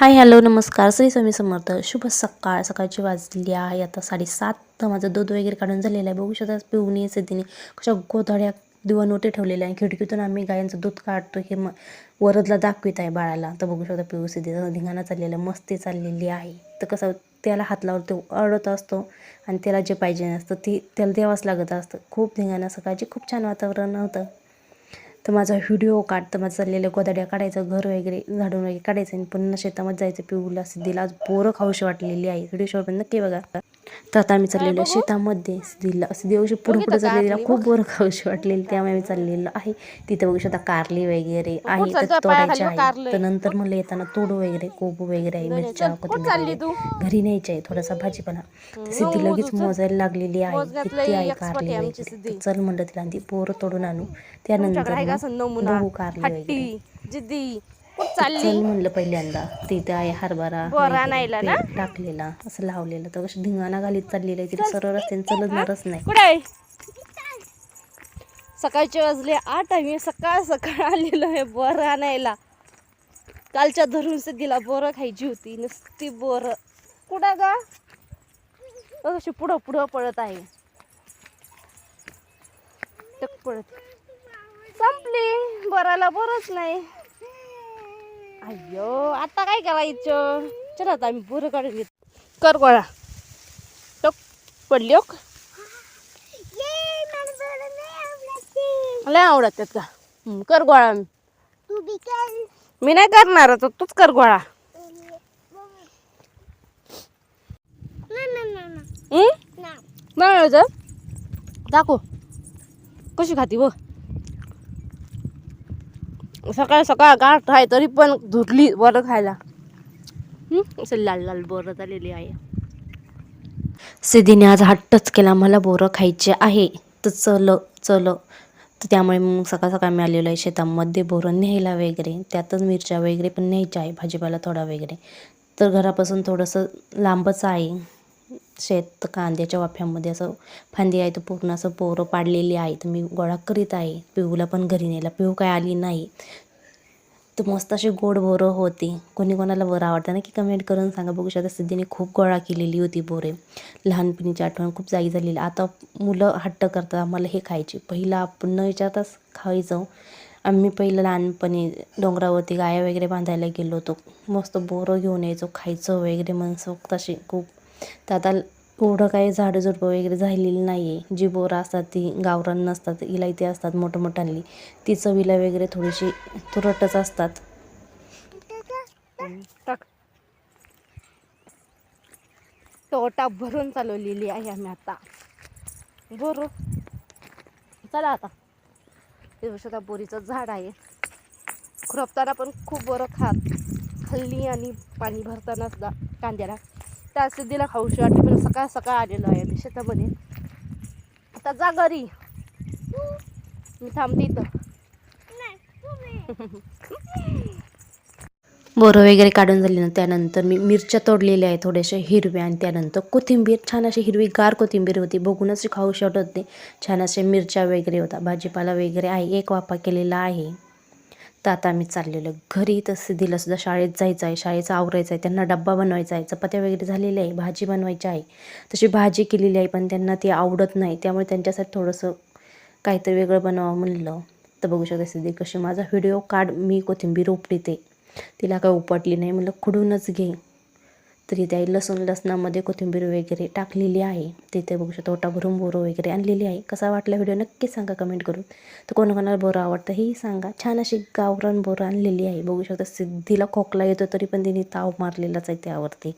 Hi hello नमस्कार. श्री स्वामी समर्थ. शुभ सकाळ. सकाळची वाजली आहे. आता साडेसात. तर माझं दूध वगैरे काढून झालेलं आहे. बघू शकता पिवणी सिद्धीने कशा गोधड्या दिवानोटे ठेवलेल्या आहे. खिडकीतून आम्ही गायांचं दूध काढतो. हे मग वरदला दाखवित आहे बाळाला. तर बघू शकता पिऊ सिद्धीचा धिंगाणा चाललेला मस्ती चाललेली आहे. तर कसं त्याला हात लावून तो अडत असतो आणि त्याला जे पाहिजे नसतं ती त्याला द्यावंच लागत असतं. खूप धिंगाणा. सकाळची खूप छान वातावरण होतं. तर माझा व्हिडिओ काढ तर माझं चाललेलं गोदाड्या काढायचं घर वगैरे झाडून वगैरे काढायचं आणि पुन्हा शेतामध्ये जायचं पिऊला सिद्धीला आज बोरं खाऊशी वाटलेली आहे. व्हिडिओ पण नक्की बघा. तर आता आम्ही चाललेलो शेतामध्ये. सिद्धीला सिद्धी अशी पुढे पुढे चाललेली. खूप बोरं खाऊशी वाटलेली त्यामुळे आम्ही चाललेलो आहे. तिथं बघू शकता कारली वगैरे आहे तर तोडायचे आहे. तर नंतर म्हणलं येताना तोडू वगैरे कोबू वगैरे आहे मिरच्या कोथिंबीर घरी न्यायचे आहे थोडासा भाजीपाला. तर सिद्धी लगेच मोजायला लागलेली आहे. किती आहे कारली वगैरे. चल म्हणलं तिला ती पोरं तोडून आणू. त्यानंतर मग बघू कारली वगैरे. जिद्दी. कुठ चालली? चल म्हणलं पहिल्यांदा. तिथे आहे हरभरा बोर वगैरे, आणायला ना? पेट टाकलेला. असं लावलेलं. तर कसं धिंगाणा घालीत चाललेलं आहे तिथे सरळ रस्त्याने चलणारच नाही. कुठे आहे? सकाळचे वाजले आठ आम्ही सकाळ सकाळ आलेलो आहे बोरं आणायला. कालच्या धरून सिद्धीला बोरं खायची होती. नुसती बोरं. कुठं गा? अशी पुढं पुढं पळत आहे. टक पळत. संपली. बोराला बोरच नाही. अय्यो आता काय करायचं? चला आता आम्ही बोरं काढून घेत. कर गोळा. टक पडली हो. लय आवडत त्यात का हं, कर गोळा मी नाही करणार आता तूच कर गोळा. हं? नाही आवडत? दाखव. कशी खाती व सकाळ सकाळ गाठ आहे तरी पण धुरली बरं खायला. हं? असं लाल लाल बरं झालेली आहे. सिद्धीने आज हट्टच केला मला बोरं खायचे आहे तर चल चल. तर त्यामुळे मग सकाळ सकाळ मी आलेलो आहे शेतामध्ये बोरं न्यायला वगैरे. त्यातच मिरच्या वगैरे पण न्यायच्या आहे भाजीपाला थोडा वगैरे. तर घरापासून थोडंसं लांबच आहे. शेत कांद्याच्या वाफ्यामध्ये असं फांदी आहे तर पूर्ण असं पोरं पाडलेली आहे तर मी गोळा करीत आहे. पिऊला पण घरी न्यायला पिऊ काय आली नाही. तर मस्त अशी गोड बोरं होती. कोणी कोणाला बरं आवडतं ना की कमेंट करून सांगा. बघू शकता सिद्धीने खूप गोळा केलेली होती बोरे. लहानपणीची आठवण खूप जागी झालेली. आता मुलं हट्ट करतात. आम्हाला हे खायची. पहिलं आपण न विचारताच खायचं. आम्ही पहिलं लहानपणी डोंगरावरती गाया वगैरे बांधायला गेलो होतो. मस्त बोरं घेऊन यायचो. खायचं वगैरे मनसोक्त अशी खूप तर आता एवढं काही झाडं झुडपं वगैरे झालेली नाही आहे जी बोरं असतात ती गावरान नसतात इलायती असतात मोठं ती चवीला वगैरे थोडीशी तुरटच असतात. तोटा टोटा भरून चालवलेली आहे आम्ही आता. बोरू. चला आता. हे बघ, बोरीचं झाड आहे. खुरपताना पण खूप बरं खात. खाल्ली आणि पाणी भरताना सुद्धा कांद्याला. त्या सिद्धीला खाऊशी वाटते. पण सकाळ सकाळ आलेलो आहे आम्ही शेतामध्ये. आता जा घरी. मी थांबते इथं. बोरं वगैरे काढून झाली ना त्यानंतर मी मिरच्या तोडलेल्या आहे थोड्याशा हिरव्या आणि त्यानंतर कोथिंबीर छान अशी हिरवी गार कोथिंबीर होती. बघूनच खाऊ शकत होते. छान असे मिरच्या वगैरे होता. भाजीपाला वगैरे आहे एक वाफा केलेला आहे. तर आता आम्ही चाललेलो. घरी तर सिद्धीला सुद्धा शाळेत जायचं आहे. शाळेचं आवरायचं आहे. त्यांना डब्बा बनवायचा आहे. चपात्या वगैरे झालेल्या आहे. भाजी बनवायची आहे. तशी भाजी केलेली आहे पण त्यांना ती आवडत नाही. त्यामुळे त्यांच्यासाठी थोडंसं काहीतरी वेगळं बनवावं म्हणलं. तर बघू शकता सिद्धी कशी माझा व्हिडिओ काढ मी कोथिंबीर उपटीते. तिला काय उपटली नाही. म्हणलं खुडूनच घे. तरी त्या लसूण लसणामध्ये कोथिंबीर वगैरे टाकलेली आहे. तिथे बघू शकता ओटा भरून बोरं वगैरे आणलेली आहे. कसा वाटला व्हिडिओ नक्की सांगा कमेंट करून. तर कोणाकोणाला बोरं आवडतं हेही सांगा. छान अशी गावरान बोरं आणलेली आहे. बघू शकता सिद्धीला खोकला येतो तरी पण तिने ताव मारलेलाच आहे त्यावरती.